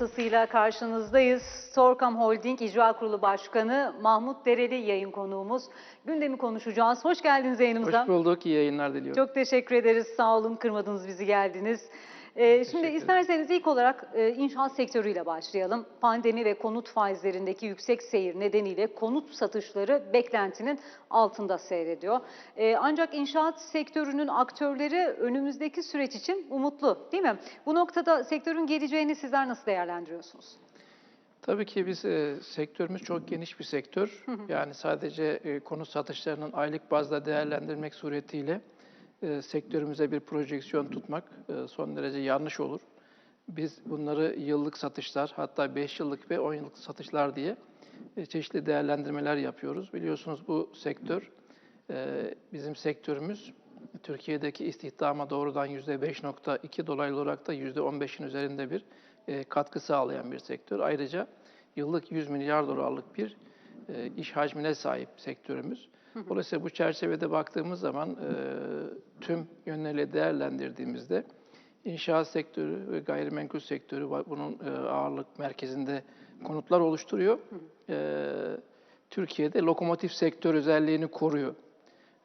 Tasıyla karşınızdayız. Sorkam Holding İcra Kurulu Başkanı Mahmut Dereli yayın konuğumuz. Gündemi konuşacağız. Hoş geldiniz yayınımıza. Hoş bulduk, iyi yayınlar diliyorum. Çok teşekkür ederiz. Sağ olun kırmadınız bizi geldiniz. Ee, şimdi isterseniz ilk olarak e, inşaat sektörüyle başlayalım. Pandemi ve konut faizlerindeki yüksek seyir nedeniyle konut satışları beklentinin altında seyrediyor. Ee, ancak inşaat sektörünün aktörleri önümüzdeki süreç için umutlu değil mi? Bu noktada sektörün geleceğini sizler nasıl değerlendiriyorsunuz? Tabii ki biz e, sektörümüz çok geniş bir sektör. Yani sadece e, konut satışlarının aylık bazda değerlendirmek suretiyle e, sektörümüze bir projeksiyon tutmak e, son derece yanlış olur. Biz bunları yıllık satışlar, hatta 5 yıllık ve 10 yıllık satışlar diye e, çeşitli değerlendirmeler yapıyoruz. Biliyorsunuz bu sektör, e, bizim sektörümüz Türkiye'deki istihdama doğrudan %5.2 dolaylı olarak da %15'in üzerinde bir e, katkı sağlayan bir sektör. Ayrıca yıllık 100 milyar dolarlık bir e, iş hacmine sahip sektörümüz. Dolayısıyla bu çerçevede baktığımız zaman e, tüm yönleriyle değerlendirdiğimizde inşaat sektörü ve gayrimenkul sektörü bunun e, ağırlık merkezinde konutlar oluşturuyor. E, Türkiye'de lokomotif sektör özelliğini koruyor.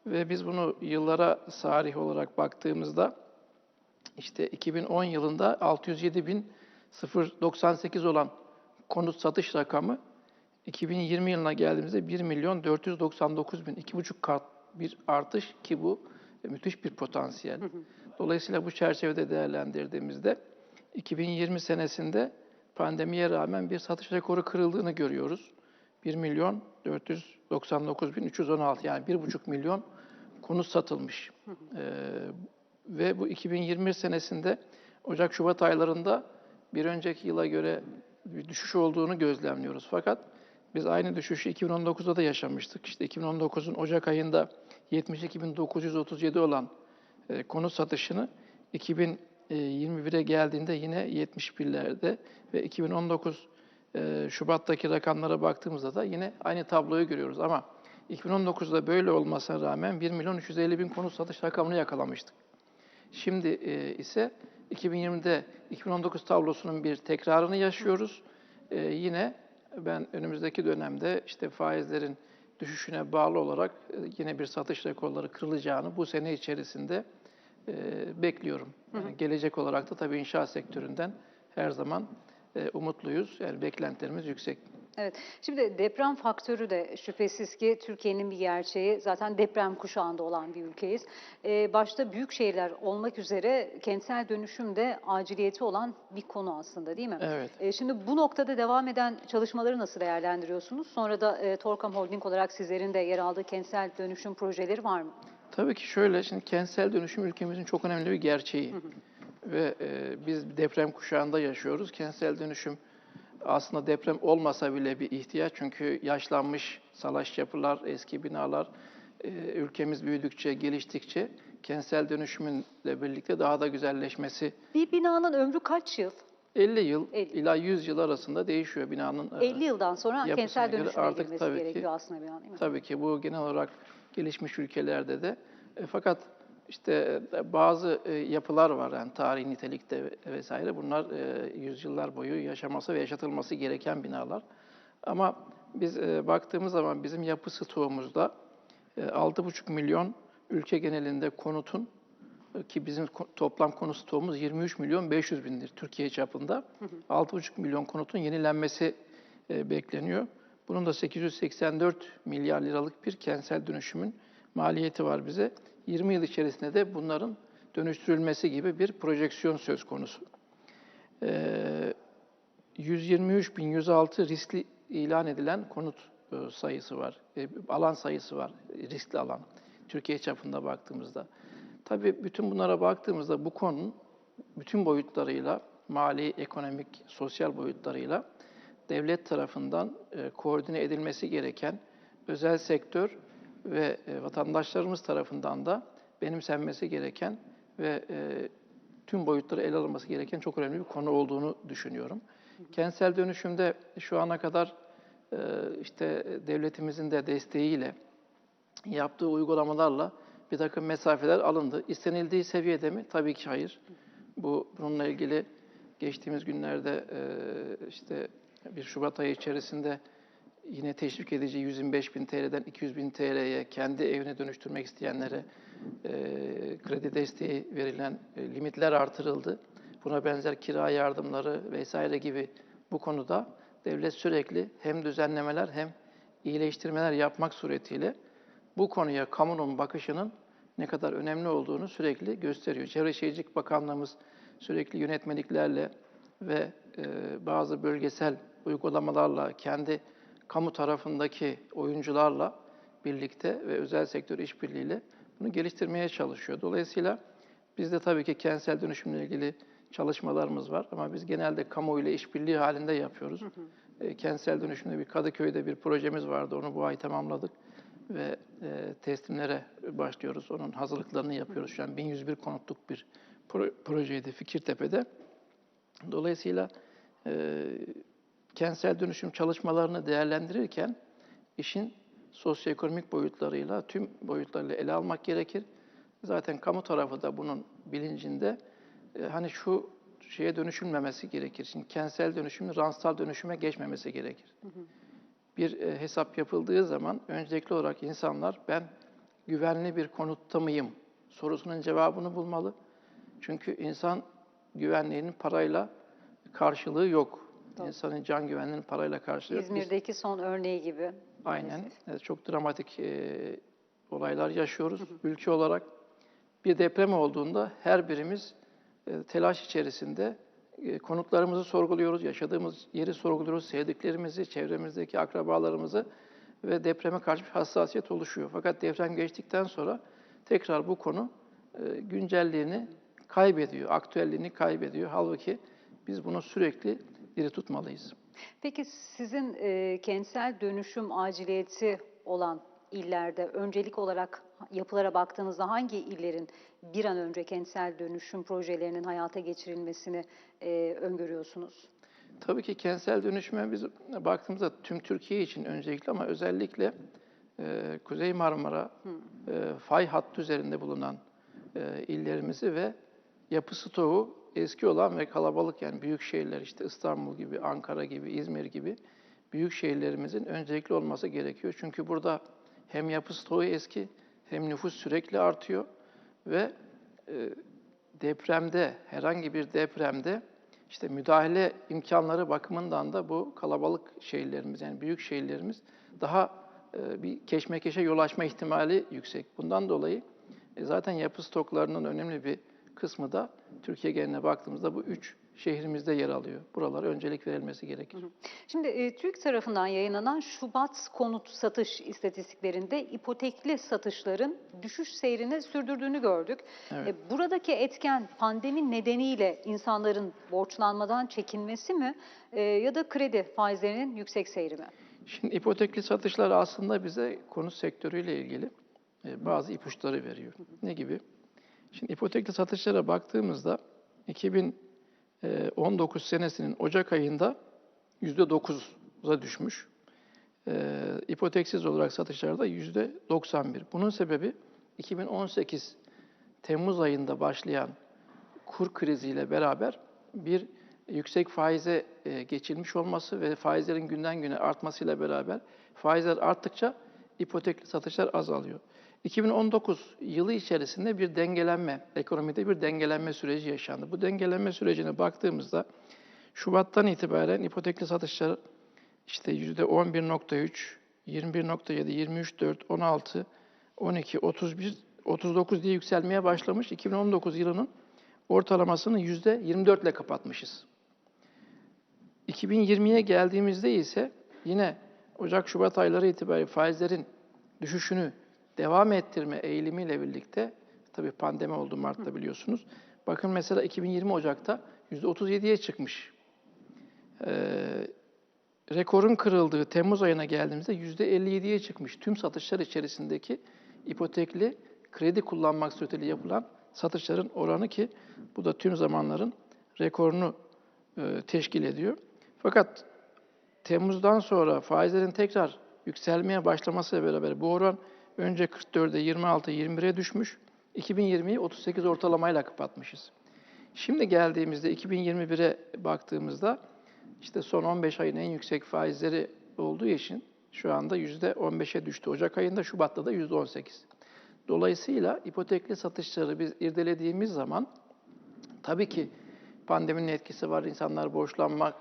Ve biz bunu yıllara sarih olarak baktığımızda işte 2010 yılında 607.098 olan konut satış rakamı 2020 yılına geldiğimizde 1 milyon 499 bin, iki buçuk kat bir artış ki bu müthiş bir potansiyel. Dolayısıyla bu çerçevede değerlendirdiğimizde 2020 senesinde pandemiye rağmen bir satış rekoru kırıldığını görüyoruz. 1 milyon 499 bin 316 yani 1,5 milyon konut satılmış. Ee, ve bu 2020 senesinde Ocak-Şubat aylarında bir önceki yıla göre bir düşüş olduğunu gözlemliyoruz. Fakat biz aynı düşüşü 2019'da da yaşamıştık. İşte 2019'un Ocak ayında 72.937 olan e, konut satışını 2021'e geldiğinde yine 71'lerde ve 2019 e, Şubat'taki rakamlara baktığımızda da yine aynı tabloyu görüyoruz. Ama 2019'da böyle olmasına rağmen 1 milyon 350 bin konut satış rakamını yakalamıştık. Şimdi e, ise 2020'de 2019 tablosunun bir tekrarını yaşıyoruz. E, yine ben önümüzdeki dönemde işte faizlerin düşüşüne bağlı olarak e, yine bir satış rekorları kırılacağını bu sene içerisinde e, bekliyorum. Yani gelecek olarak da tabii inşaat sektöründen her zaman e, umutluyuz. Yani beklentilerimiz yüksek. Evet. Şimdi deprem faktörü de şüphesiz ki Türkiye'nin bir gerçeği. Zaten deprem kuşağında olan bir ülkeyiz. Ee, başta büyük şehirler olmak üzere kentsel dönüşüm de aciliyeti olan bir konu aslında değil mi? Evet. Ee, şimdi bu noktada devam eden çalışmaları nasıl değerlendiriyorsunuz? Sonra da e, Torkam Holding olarak sizlerin de yer aldığı kentsel dönüşüm projeleri var mı? Tabii ki şöyle, şimdi kentsel dönüşüm ülkemizin çok önemli bir gerçeği. Ve e, biz deprem kuşağında yaşıyoruz. Kentsel dönüşüm aslında deprem olmasa bile bir ihtiyaç. Çünkü yaşlanmış salaş yapılar, eski binalar, e, ülkemiz büyüdükçe, geliştikçe kentsel dönüşümünle birlikte daha da güzelleşmesi Bir binanın ömrü kaç yıl? 50 yıl 50. ila 100 yıl arasında değişiyor binanın. e, 50 yıldan sonra kentsel dönüşüme artık tabii ki- gerekiyor aslında an değil mi? Tabii ki bu genel olarak gelişmiş ülkelerde de. E, fakat işte e, bazı e, yapılar var yani tarihi nitelikte ve- vesaire. Bunlar e, yüzyıllar boyu yaşaması ve yaşatılması gereken binalar. Ama biz baktığımız zaman bizim yapı stoğumuzda e, 6,5 milyon ülke genelinde konutun ki bizim toplam konut stoğumuz 23 milyon 500 bindir Türkiye çapında. 6,5 milyon konutun yenilenmesi bekleniyor. Bunun da 884 milyar liralık bir kentsel dönüşümün maliyeti var bize. 20 yıl içerisinde de bunların dönüştürülmesi gibi bir projeksiyon söz konusu. Ee, 123.106 riskli ilan edilen konut e, sayısı var, e, alan sayısı var, e, riskli alan. Türkiye çapında baktığımızda. Tabii bütün bunlara baktığımızda bu konunun bütün boyutlarıyla, mali, ekonomik, sosyal boyutlarıyla devlet tarafından e, koordine edilmesi gereken özel sektör ve e, vatandaşlarımız tarafından da benimsenmesi gereken ve e, tüm boyutları ele alınması gereken çok önemli bir konu olduğunu düşünüyorum. Kentsel dönüşümde şu ana kadar e, işte devletimizin de desteğiyle yaptığı uygulamalarla bir takım mesafeler alındı. İstenildiği seviyede mi? Tabii ki hayır. Bu bununla ilgili geçtiğimiz günlerde işte bir Şubat ayı içerisinde yine teşvik edici 125 bin TL'den 200 bin TL'ye kendi evine dönüştürmek isteyenlere e, kredi desteği verilen e, limitler artırıldı. Buna benzer kira yardımları vesaire gibi bu konuda devlet sürekli hem düzenlemeler hem iyileştirmeler yapmak suretiyle bu konuya kamunun bakışının ne kadar önemli olduğunu sürekli gösteriyor. Çevre Şehircilik Bakanlığımız sürekli yönetmeliklerle ve e, bazı bölgesel uygulamalarla kendi kamu tarafındaki oyuncularla birlikte ve özel sektör işbirliğiyle bunu geliştirmeye çalışıyor. Dolayısıyla bizde tabii ki kentsel dönüşümle ilgili çalışmalarımız var ama biz genelde kamuoyuyla işbirliği halinde yapıyoruz. E, kentsel dönüşümde bir Kadıköy'de bir projemiz vardı. Onu bu ay tamamladık ve e, teslimlere başlıyoruz. Onun hazırlıklarını yapıyoruz. Şu an 1101 konutluk bir pro- projeydi Fikirtepe'de. Dolayısıyla e, kentsel dönüşüm çalışmalarını değerlendirirken işin sosyoekonomik boyutlarıyla, tüm boyutlarıyla ele almak gerekir. Zaten kamu tarafı da bunun bilincinde. E, hani şu şeye dönüşülmemesi gerekir. Şimdi kentsel dönüşümün ransal dönüşüme geçmemesi gerekir. Bir e, hesap yapıldığı zaman öncelikli olarak insanlar ben güvenli bir konutta mıyım sorusunun cevabını bulmalı. Çünkü insan güvenliğinin parayla karşılığı yok. Doğru. İnsanın can güvenliğinin parayla karşılığı yok. Biz- İzmir'deki son örneği gibi. Aynen. maalesef. Çok dramatik e, olaylar yaşıyoruz ülke olarak. Bir deprem olduğunda her birimiz e, telaş içerisinde e, konutlarımızı sorguluyoruz, yaşadığımız yeri sorguluyoruz, sevdiklerimizi, çevremizdeki akrabalarımızı ve depreme karşı bir hassasiyet oluşuyor. Fakat deprem geçtikten sonra tekrar bu konu e, güncelliğini kaybediyor, aktüelliğini kaybediyor. Halbuki biz bunu sürekli diri tutmalıyız. Peki sizin e, kentsel dönüşüm aciliyeti olan illerde öncelik olarak yapılara baktığınızda hangi illerin bir an önce kentsel dönüşüm projelerinin hayata geçirilmesini e, öngörüyorsunuz? Tabii ki kentsel dönüşüme biz baktığımızda tüm Türkiye için öncelikli ama özellikle e, Kuzey Marmara e, fay hattı üzerinde bulunan e, illerimizi ve yapı stoğu eski olan ve kalabalık yani büyük şehirler işte İstanbul gibi, Ankara gibi, İzmir gibi büyük şehirlerimizin öncelikli olması gerekiyor. Çünkü burada hem yapı stoğu eski hem nüfus sürekli artıyor ve e, depremde, herhangi bir depremde işte müdahale imkanları bakımından da bu kalabalık şehirlerimiz yani büyük şehirlerimiz daha e, bir keşmekeşe yol açma ihtimali yüksek. Bundan dolayı e, zaten yapı stoklarının önemli bir kısmı da Türkiye geneline baktığımızda bu üç şehrimizde yer alıyor. Buralara öncelik verilmesi gerekir. Şimdi e, TÜİK tarafından yayınlanan Şubat konut satış istatistiklerinde ipotekli satışların düşüş seyrini sürdürdüğünü gördük. Evet. E, buradaki etken pandemi nedeniyle insanların borçlanmadan çekinmesi mi e, ya da kredi faizlerinin yüksek seyri mi? Şimdi ipotekli satışlar aslında bize konut sektörüyle ilgili e, bazı ipuçları veriyor. Ne gibi? Şimdi ipotekli satışlara baktığımızda 2019 senesinin Ocak ayında %9'a düşmüş. E, ipoteksiz olarak satışlarda %91. Bunun sebebi 2018 Temmuz ayında başlayan kur kriziyle beraber bir yüksek faize e, geçilmiş olması ve faizlerin günden güne artmasıyla beraber faizler arttıkça ipotekli satışlar azalıyor. 2019 yılı içerisinde bir dengelenme, ekonomide bir dengelenme süreci yaşandı. Bu dengelenme sürecine baktığımızda Şubat'tan itibaren ipotekli satışlar işte %11.3, 21.7, 23.4, 16, 12, 31, 39 diye yükselmeye başlamış. 2019 yılının ortalamasını %24 ile kapatmışız. 2020'ye geldiğimizde ise yine Ocak-Şubat ayları itibariyle faizlerin düşüşünü devam ettirme eğilimiyle birlikte, tabii pandemi oldu Mart'ta biliyorsunuz. Bakın mesela 2020 Ocak'ta %37'ye çıkmış. Ee, rekorun kırıldığı Temmuz ayına geldiğimizde %57'ye çıkmış. Tüm satışlar içerisindeki ipotekli kredi kullanmak suretiyle yapılan satışların oranı ki bu da tüm zamanların rekorunu e, teşkil ediyor. Fakat Temmuz'dan sonra faizlerin tekrar yükselmeye başlamasıyla beraber bu oran önce 44'e 26, 21'e düşmüş. 2020'yi 38 ortalamayla kapatmışız. Şimdi geldiğimizde 2021'e baktığımızda işte son 15 ayın en yüksek faizleri olduğu için şu anda %15'e düştü. Ocak ayında, Şubat'ta da %18. Dolayısıyla ipotekli satışları biz irdelediğimiz zaman tabii ki pandeminin etkisi var. İnsanlar borçlanmak,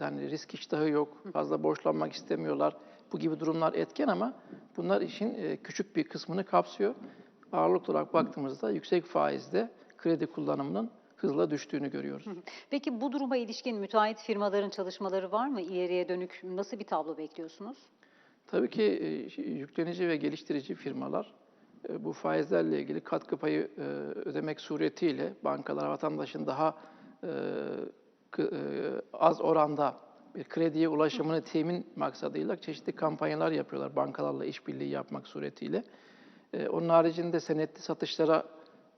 yani risk iştahı yok, fazla borçlanmak istemiyorlar. Bu gibi durumlar etken ama bunlar işin e, küçük bir kısmını kapsıyor. Ağırlık olarak baktığımızda yüksek faizde kredi kullanımının hızla düştüğünü görüyoruz. Peki bu duruma ilişkin müteahhit firmaların çalışmaları var mı? İleriye dönük nasıl bir tablo bekliyorsunuz? Tabii ki e, yüklenici ve geliştirici firmalar e, bu faizlerle ilgili katkı payı ödemek suretiyle bankalara vatandaşın daha az oranda bir krediye ulaşımını temin maksadıyla çeşitli kampanyalar yapıyorlar bankalarla işbirliği yapmak suretiyle. E, Onun haricinde senetli satışlara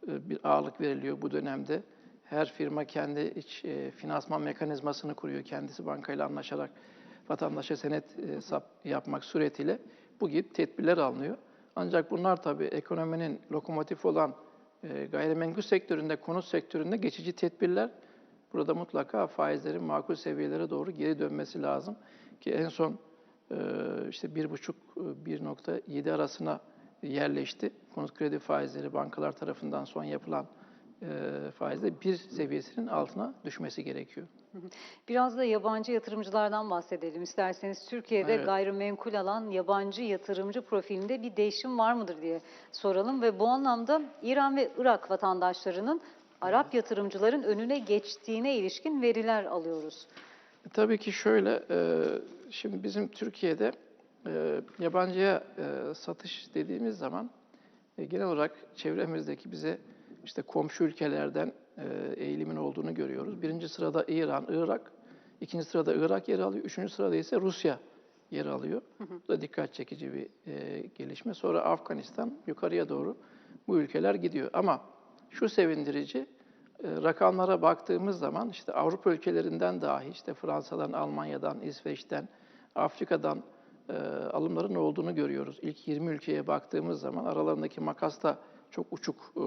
e, bir ağırlık veriliyor bu dönemde. Her firma kendi iç e, finansman mekanizmasını kuruyor. Kendisi bankayla anlaşarak vatandaşa senet e, sap yapmak suretiyle bu gibi tedbirler alınıyor. Ancak bunlar tabii ekonominin lokomotif olan e, gayrimenkul sektöründe, konut sektöründe geçici tedbirler. Burada mutlaka faizlerin makul seviyelere doğru geri dönmesi lazım. Ki en son e, işte 1,5-1,7 arasına yerleşti. Konut kredi faizleri bankalar tarafından son yapılan e, faizde bir seviyesinin altına düşmesi gerekiyor. Biraz da yabancı yatırımcılardan bahsedelim isterseniz. Türkiye'de Evet. gayrimenkul alan yabancı yatırımcı profilinde bir değişim var mıdır diye soralım ve bu anlamda İran ve Irak vatandaşlarının Arap yatırımcıların önüne geçtiğine ilişkin veriler alıyoruz. Tabii ki şöyle, e, şimdi bizim Türkiye'de e, yabancıya e, satış dediğimiz zaman e, genel olarak çevremizdeki bize işte komşu ülkelerden e, eğilimin olduğunu görüyoruz. Birinci sırada İran, Irak, ikinci sırada Irak yer alıyor, üçüncü sırada ise Rusya yer alıyor. Bu da dikkat çekici bir e, gelişme. Sonra Afganistan yukarıya doğru bu ülkeler gidiyor. Ama şu sevindirici, e, rakamlara baktığımız zaman işte Avrupa ülkelerinden dahi işte Fransa'dan, Almanya'dan, İsveç'ten, Afrika'dan e, alımların olduğunu görüyoruz. İlk 20 ülkeye baktığımız zaman aralarındaki makas da çok uçuk e,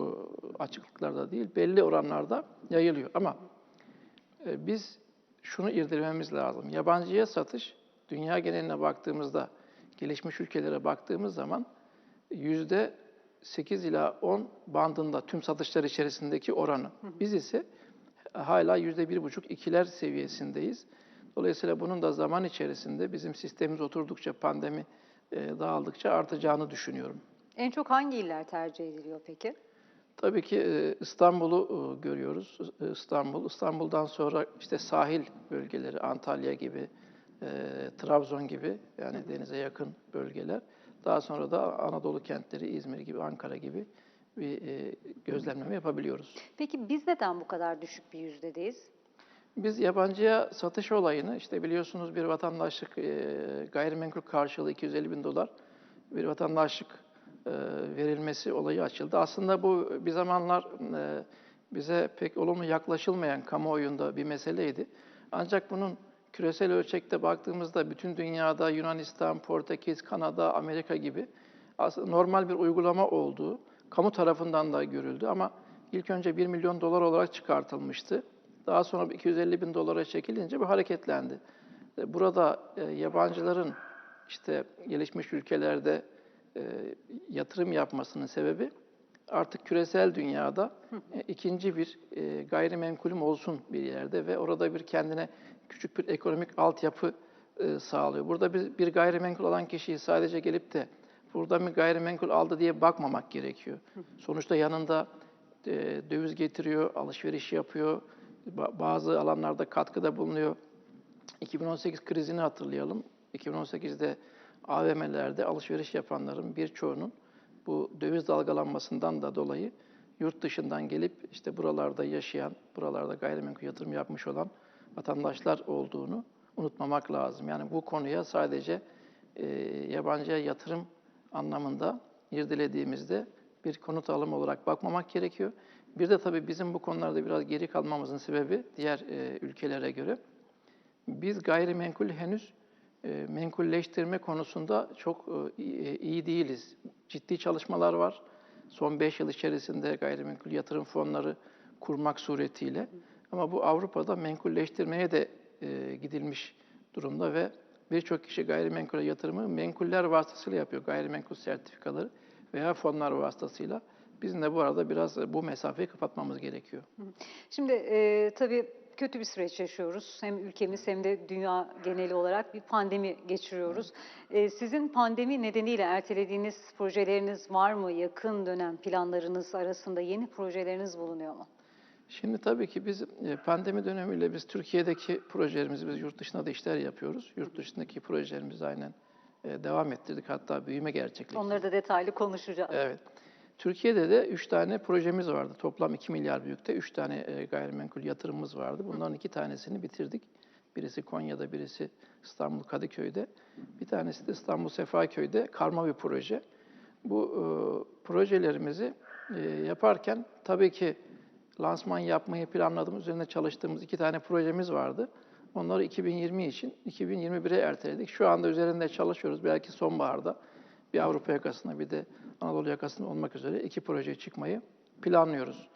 açıklıklarda değil, belli oranlarda yayılıyor. Ama biz şunu irdelememiz lazım. Yabancıya satış, dünya geneline baktığımızda, gelişmiş ülkelere baktığımız zaman yüzde 8 ila 10 bandında tüm satışlar içerisindeki oranı. Biz ise hala yüzde bir buçuk ikiler seviyesindeyiz. Dolayısıyla bunun da zaman içerisinde bizim sistemimiz oturdukça, pandemi e, dağıldıkça artacağını düşünüyorum. En çok hangi iller tercih ediliyor peki? Tabii ki e, İstanbul'u e, görüyoruz. E, İstanbul, İstanbul'dan sonra işte sahil bölgeleri, Antalya gibi, e, Trabzon gibi yani denize yakın bölgeler. Daha sonra da Anadolu kentleri, İzmir gibi, Ankara gibi bir e, gözlemleme yapabiliyoruz. Peki biz neden bu kadar düşük bir yüzdedeyiz? Biz yabancıya satış olayını, işte biliyorsunuz bir vatandaşlık e, gayrimenkul karşılığı 250 bin dolar bir vatandaşlık e, verilmesi olayı açıldı. Aslında bu bir zamanlar e, bize pek olumlu yaklaşılmayan kamuoyunda bir meseleydi. Ancak bunun küresel ölçekte baktığımızda bütün dünyada Yunanistan, Portekiz, Kanada, Amerika gibi aslında normal bir uygulama olduğu kamu tarafından da görüldü ama ilk önce 1 milyon dolar olarak çıkartılmıştı. Daha sonra 250 bin dolara çekilince bu hareketlendi. E, Burada e, yabancıların işte gelişmiş ülkelerde e, yatırım yapmasının sebebi artık küresel dünyada e, ikinci bir e, gayrimenkulüm olsun bir yerde ve orada bir kendine küçük bir ekonomik altyapı e, sağlıyor. Burada bir, bir gayrimenkul alan kişiyi sadece gelip de burada bir gayrimenkul aldı diye bakmamak gerekiyor. Sonuçta yanında e, döviz getiriyor, alışveriş yapıyor, ba- bazı alanlarda katkıda bulunuyor. 2018 krizini hatırlayalım. 2018'de AVM'lerde alışveriş yapanların birçoğunun bu döviz dalgalanmasından da dolayı yurt dışından gelip işte buralarda yaşayan, buralarda gayrimenkul yatırım yapmış olan vatandaşlar olduğunu unutmamak lazım. Yani bu konuya sadece e, yabancıya yatırım anlamında irdelediğimizde bir konut alımı olarak bakmamak gerekiyor. Bir de tabii bizim bu konularda biraz geri kalmamızın sebebi diğer e, ülkelere göre biz gayrimenkul henüz menkulleştirme konusunda çok e, iyi- iyi değiliz. Ciddi çalışmalar var. Son 5 yıl içerisinde gayrimenkul yatırım fonları kurmak suretiyle. Ama bu Avrupa'da menkulleştirmeye de e, gidilmiş durumda ve birçok kişi gayrimenkule yatırımı menkuller vasıtasıyla yapıyor. Gayrimenkul sertifikaları veya fonlar vasıtasıyla. Bizim de bu arada biraz e, bu mesafeyi kapatmamız gerekiyor. Şimdi e, tabii kötü bir süreç yaşıyoruz. Hem ülkemiz hem de dünya geneli olarak bir pandemi geçiriyoruz. E, sizin pandemi nedeniyle ertelediğiniz projeleriniz var mı? Yakın dönem planlarınız arasında yeni projeleriniz bulunuyor mu? Şimdi tabii ki biz e, pandemi dönemiyle biz Türkiye'deki projelerimizi biz yurt dışında da işler yapıyoruz. Yurt dışındaki projelerimizi aynen e, devam ettirdik. Hatta büyüme gerçekleştirdik. Onları da detaylı konuşacağız. Evet. Türkiye'de de 3 tane projemiz vardı. Toplam 2 milyar büyükte 3 tane e, gayrimenkul yatırımımız vardı. Bunların iki tanesini bitirdik. Birisi Konya'da, birisi İstanbul Kadıköy'de. Bir tanesi de İstanbul Sefaköy'de karma bir proje. Bu e, projelerimizi e, yaparken tabii ki lansman yapmayı planladığımız, üzerinde çalıştığımız iki tane projemiz vardı. Onları 2020 için 2021'e erteledik. Şu anda üzerinde çalışıyoruz. Belki sonbaharda bir Avrupa yakasına bir de Anadolu yakasında olmak üzere iki proje çıkmayı planlıyoruz.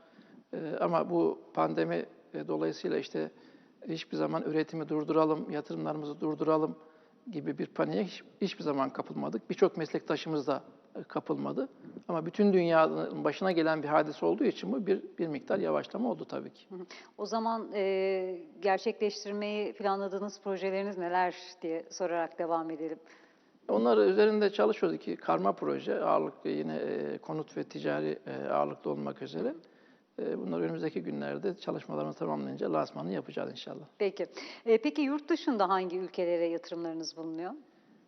Ee, ama bu pandemi e, dolayısıyla işte hiçbir zaman üretimi durduralım, yatırımlarımızı durduralım gibi bir paniğe hiç, hiçbir zaman kapılmadık. Birçok meslektaşımız da e, kapılmadı. Ama bütün dünyanın başına gelen bir hadise olduğu için bu bir, bir miktar yavaşlama oldu tabii ki. O zaman e, gerçekleştirmeyi planladığınız projeleriniz neler diye sorarak devam edelim. Onları üzerinde çalışıyoruz ki karma proje ağırlıklı yine e, konut ve ticari e, ağırlıklı olmak üzere. E, bunlar önümüzdeki günlerde çalışmalarımız tamamlayınca lansmanını yapacağız inşallah. Peki. E, peki yurt dışında hangi ülkelere yatırımlarınız bulunuyor?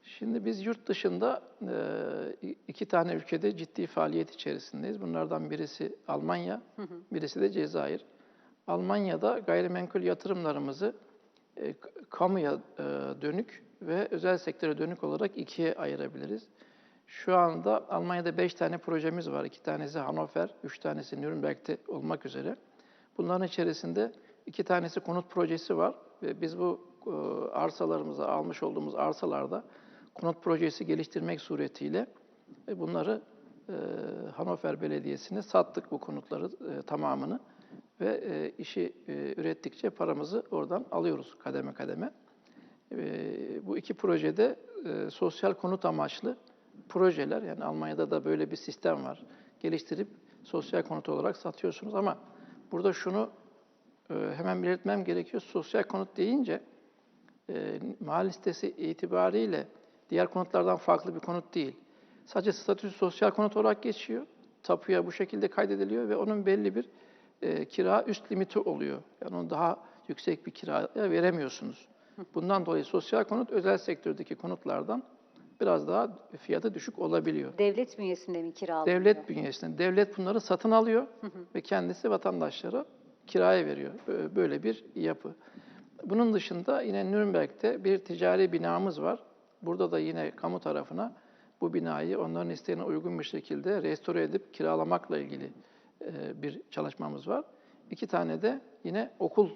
Şimdi biz yurt dışında e, iki tane ülkede ciddi faaliyet içerisindeyiz. Bunlardan birisi Almanya, birisi de Cezayir. Almanya'da gayrimenkul yatırımlarımızı e, kamuya e, dönük ve özel sektöre dönük olarak ikiye ayırabiliriz. Şu anda Almanya'da beş tane projemiz var. İki tanesi Hannover, üç tanesi Nürnberg'de olmak üzere. Bunların içerisinde iki tanesi konut projesi var ve biz bu e, arsalarımıza almış olduğumuz arsalarda konut projesi geliştirmek suretiyle e, bunları e, Hannover Belediyesi'ne sattık bu konutları tamamını ve işi ürettikçe paramızı oradan alıyoruz kademe kademe. E, bu iki projede e, sosyal konut amaçlı projeler yani Almanya'da da böyle bir sistem var. Geliştirip sosyal konut olarak satıyorsunuz ama burada şunu e, hemen belirtmem gerekiyor. Sosyal konut deyince e, mal listesi itibariyle diğer konutlardan farklı bir konut değil. Sadece statüsü sosyal konut olarak geçiyor. Tapuya bu şekilde kaydediliyor ve onun belli bir e, kira üst limiti oluyor. Yani onu daha yüksek bir kiraya veremiyorsunuz. Bundan dolayı sosyal konut özel sektördeki konutlardan biraz daha fiyatı düşük olabiliyor. Devlet bünyesinde mi kiralanıyor? Devlet bünyesinde. Devlet bunları satın alıyor ve kendisi vatandaşlara kiraya veriyor. Bö- Böyle bir yapı. Bunun dışında yine Nürnberg'de bir ticari binamız var. Burada da yine kamu tarafına bu binayı onların isteğine uygun bir şekilde restore edip kiralamakla ilgili e, bir çalışmamız var. İki tane de yine okul e,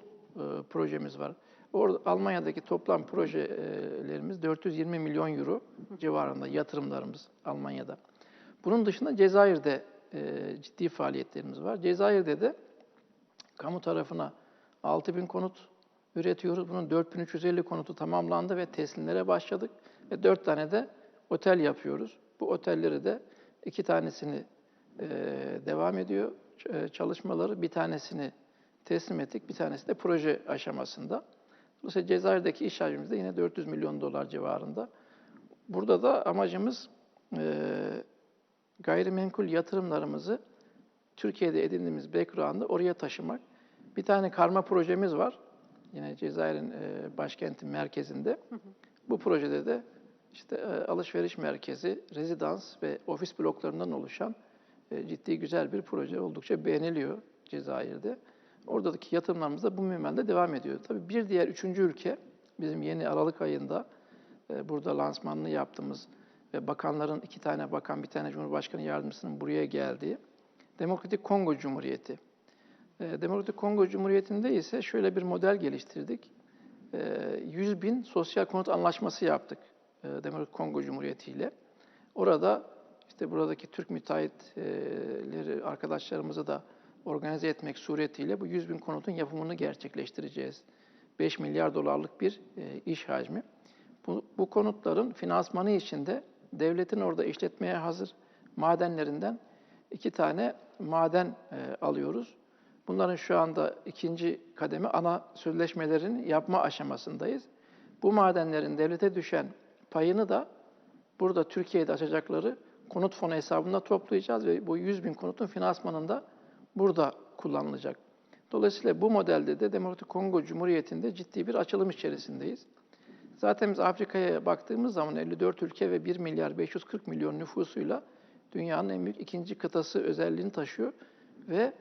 projemiz var. Orada Almanya'daki toplam projelerimiz 420 milyon euro civarında yatırımlarımız Almanya'da. Bunun dışında Cezayir'de e, ciddi faaliyetlerimiz var. Cezayir'de de kamu tarafına 6000 konut üretiyoruz. Bunun 4350 konutu tamamlandı ve teslimlere başladık. Ve 4 tane de otel yapıyoruz. Bu otelleri de iki tanesini e, devam ediyor e, çalışmaları. Bir tanesini teslim ettik, bir tanesi de proje aşamasında. Dolayısıyla Cezayir'deki iş hacmimiz de yine 400 milyon dolar civarında. Burada da amacımız e, gayrimenkul yatırımlarımızı Türkiye'de edindiğimiz background'ı oraya taşımak. Bir tane karma projemiz var. Yine Cezayir'in e, başkenti merkezinde. Bu projede de işte e, alışveriş merkezi, rezidans ve ofis bloklarından oluşan e, ciddi güzel bir proje. Oldukça beğeniliyor Cezayir'de. Oradaki yatırımlarımız da bu minvalde devam ediyor. Tabii bir diğer üçüncü ülke bizim yeni Aralık ayında e, burada lansmanını yaptığımız ve bakanların iki tane bakan, bir tane Cumhurbaşkanı yardımcısının buraya geldiği Demokratik Kongo Cumhuriyeti. E, Demokratik Kongo Cumhuriyeti'nde ise şöyle bir model geliştirdik. E, 100 bin sosyal konut anlaşması yaptık e, Demokratik Kongo Cumhuriyeti ile. Orada işte buradaki Türk müteahhitleri arkadaşlarımızı da organize etmek suretiyle bu 100 bin konutun yapımını gerçekleştireceğiz. 5 milyar dolarlık bir e, iş hacmi. Bu, bu konutların finansmanı için de devletin orada işletmeye hazır madenlerinden iki tane maden e, alıyoruz. Bunların şu anda ikinci kademe ana sözleşmelerin yapma aşamasındayız. Bu madenlerin devlete düşen payını da burada Türkiye'de açacakları konut fonu hesabında toplayacağız ve bu 100 bin konutun finansmanında burada kullanılacak. Dolayısıyla bu modelde de Demokratik Kongo Cumhuriyeti'nde ciddi bir açılım içerisindeyiz. Zaten biz Afrika'ya baktığımız zaman 54 ülke ve 1 milyar 540 milyon nüfusuyla dünyanın en büyük ikinci kıtası özelliğini taşıyor ve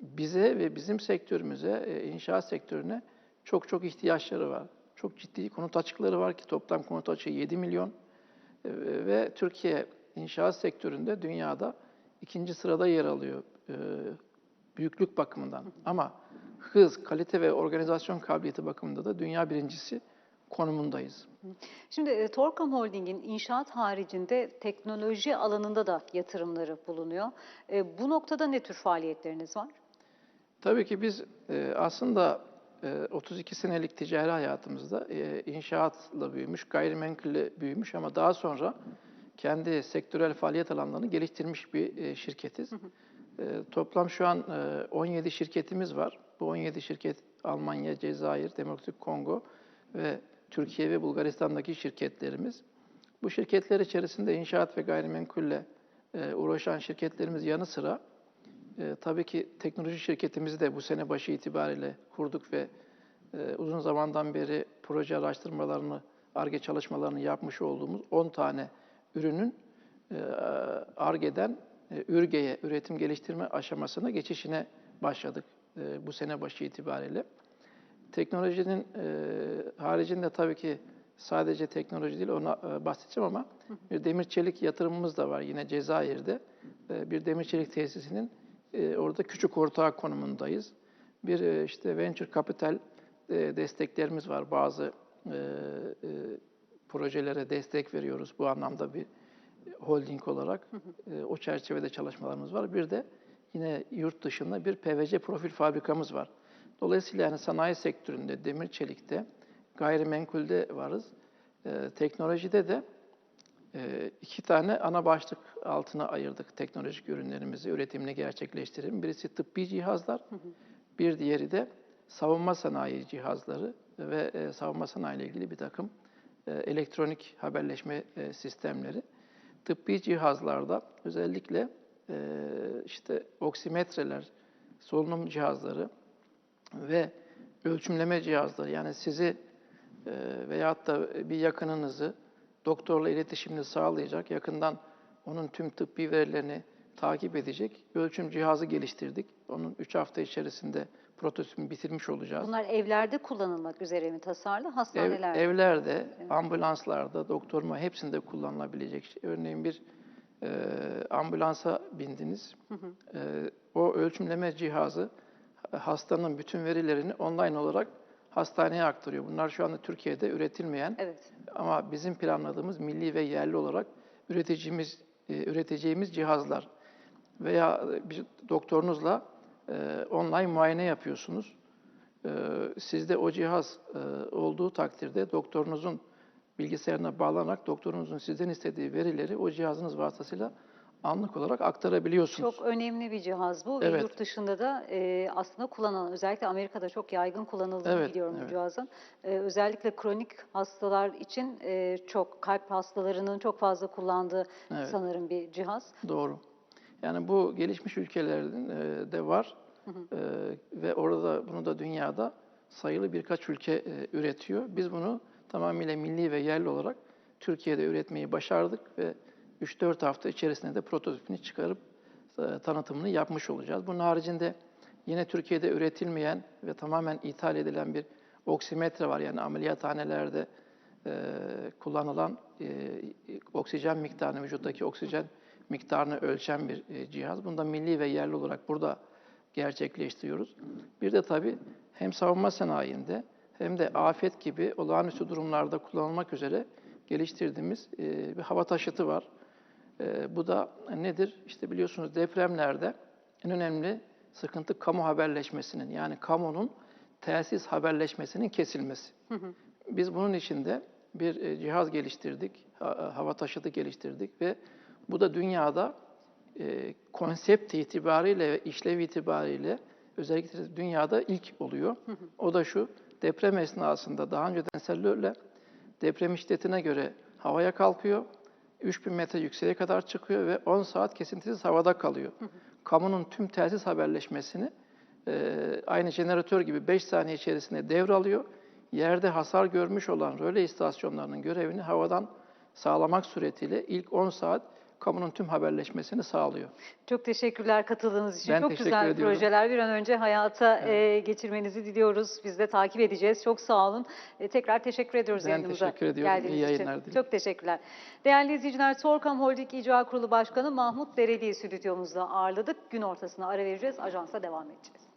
bize ve bizim sektörümüze, e, inşaat sektörüne çok çok ihtiyaçları var. Çok ciddi konut açıkları var ki toplam konut açığı 7 milyon E, ve Türkiye inşaat sektöründe dünyada ikinci sırada yer alıyor e, büyüklük bakımından. Ama hız, kalite ve organizasyon kabiliyeti bakımında da dünya birincisi konumundayız. Şimdi e, Torkam Holding'in inşaat haricinde teknoloji alanında da yatırımları bulunuyor. E, Bu noktada ne tür faaliyetleriniz var? Tabii ki biz e, aslında e, 32 senelik ticari hayatımızda e, inşaatla büyümüş, gayrimenkulle büyümüş ama daha sonra kendi sektörel faaliyet alanlarını geliştirmiş bir e, şirketiz. E, toplam şu an e, 17 şirketimiz var. Bu 17 şirket Almanya, Cezayir, Demokratik Kongo ve Türkiye ve Bulgaristan'daki şirketlerimiz. Bu şirketler içerisinde inşaat ve gayrimenkulle e, uğraşan şirketlerimiz yanı sıra e, tabii ki teknoloji şirketimizi de bu sene başı itibariyle kurduk ve e, uzun zamandan beri proje araştırmalarını, ARGE çalışmalarını yapmış olduğumuz 10 tane ürünün e, ARGE'den e, ÜRGE'ye, üretim geliştirme aşamasına geçişine başladık e, bu sene başı itibariyle. Teknolojinin e, haricinde tabii ki sadece teknoloji değil ona e, bahsedeceğim ama bir demir çelik yatırımımız da var yine Cezayir'de. E, bir demir çelik tesisinin e, orada küçük ortağı konumundayız. Bir e, işte venture capital e, desteklerimiz var. Bazı e, e, projelere destek veriyoruz bu anlamda bir holding olarak. E, o çerçevede çalışmalarımız var. Bir de yine yurt dışında bir PVC profil fabrikamız var. Dolayısıyla yani sanayi sektöründe, demir çelikte, gayrimenkulde varız. E, teknolojide de e, iki tane ana başlık altına ayırdık teknolojik ürünlerimizi, üretimini gerçekleştirelim. Birisi tıbbi cihazlar, bir diğeri de savunma sanayi cihazları ve e, savunma sanayi ile ilgili bir takım e, elektronik haberleşme e, sistemleri. Tıbbi cihazlarda özellikle e, işte oksimetreler, solunum cihazları ve ölçümleme cihazları yani sizi e, veyahut da bir yakınınızı doktorla iletişimini sağlayacak, yakından onun tüm tıbbi verilerini takip edecek ölçüm cihazı geliştirdik. Onun 3 hafta içerisinde prototipini bitirmiş olacağız. Bunlar evlerde kullanılmak üzere mi tasarlı, Ev- hastanelerde? evlerde, ambulanslarda, doktorma hepsinde kullanılabilecek. şey. Örneğin bir e, ambulansa bindiniz. E, o ölçümleme cihazı hastanın bütün verilerini online olarak hastaneye aktarıyor. Bunlar şu anda Türkiye'de üretilmeyen Evet. ama bizim planladığımız milli ve yerli olarak üreteceğimiz e, üreteceğimiz cihazlar veya bir doktorunuzla e, online muayene yapıyorsunuz. E, sizde o cihaz e, olduğu takdirde doktorunuzun bilgisayarına bağlanarak doktorunuzun sizden istediği verileri o cihazınız vasıtasıyla anlık olarak aktarabiliyorsunuz. Çok önemli bir cihaz bu ve Evet. yurt dışında da e, aslında kullanılan, özellikle Amerika'da çok yaygın kullanıldığını Evet, biliyorum bu evet. cihazın. E, özellikle kronik hastalar için e, çok kalp hastalarının çok fazla kullandığı Evet. sanırım bir cihaz. Doğru. Yani bu gelişmiş ülkelerin e, de var E, ve orada bunu da dünyada sayılı birkaç ülke e, üretiyor. Biz bunu tamamıyla milli ve yerli olarak Türkiye'de üretmeyi başardık ve 3-4 hafta içerisinde de prototipini çıkarıp tanıtımını yapmış olacağız. Bunun haricinde yine Türkiye'de üretilmeyen ve tamamen ithal edilen bir oksimetre var. Yani ameliyathanelerde e, kullanılan e, oksijen miktarını, vücuttaki oksijen miktarını ölçen bir e, cihaz. Bunu da milli ve yerli olarak burada gerçekleştiriyoruz. Bir de tabii hem savunma sanayinde hem de afet gibi olağanüstü durumlarda kullanılmak üzere geliştirdiğimiz e, bir hava taşıtı var. E, bu da nedir? İşte biliyorsunuz depremlerde en önemli sıkıntı kamu haberleşmesinin yani kamunun telsiz haberleşmesinin kesilmesi. Biz bunun için de bir cihaz geliştirdik, ha- hava taşıtı geliştirdik ve bu da dünyada e, konsept itibariyle ve işlev itibariyle özellikle dünyada ilk oluyor. O da şu, deprem esnasında daha önceden sellörle deprem şiddetine göre havaya kalkıyor, 3000 metre yükseğe kadar çıkıyor ve 10 saat kesintisiz havada kalıyor. Kamunun tüm telsiz haberleşmesini e, aynı jeneratör gibi 5 saniye içerisinde devralıyor. Yerde hasar görmüş olan röle istasyonlarının görevini havadan sağlamak suretiyle ilk 10 saat kamunun tüm haberleşmesini sağlıyor. Çok teşekkürler katıldığınız için. Ben Çok güzel ediyorum. projeler. Bir an önce hayata e, geçirmenizi diliyoruz. Biz de takip edeceğiz. Çok sağ olun. E, tekrar teşekkür ediyoruz Ben yayınımıza teşekkür ediyorum. İyi geldiğiniz yayınlar için. Çok teşekkürler. Değerli izleyiciler, Sorkam Holding İcra Kurulu Başkanı Mahmut Dereli'yi stüdyomuzda ağırladık. Gün ortasına ara vereceğiz. Ajansa devam edeceğiz.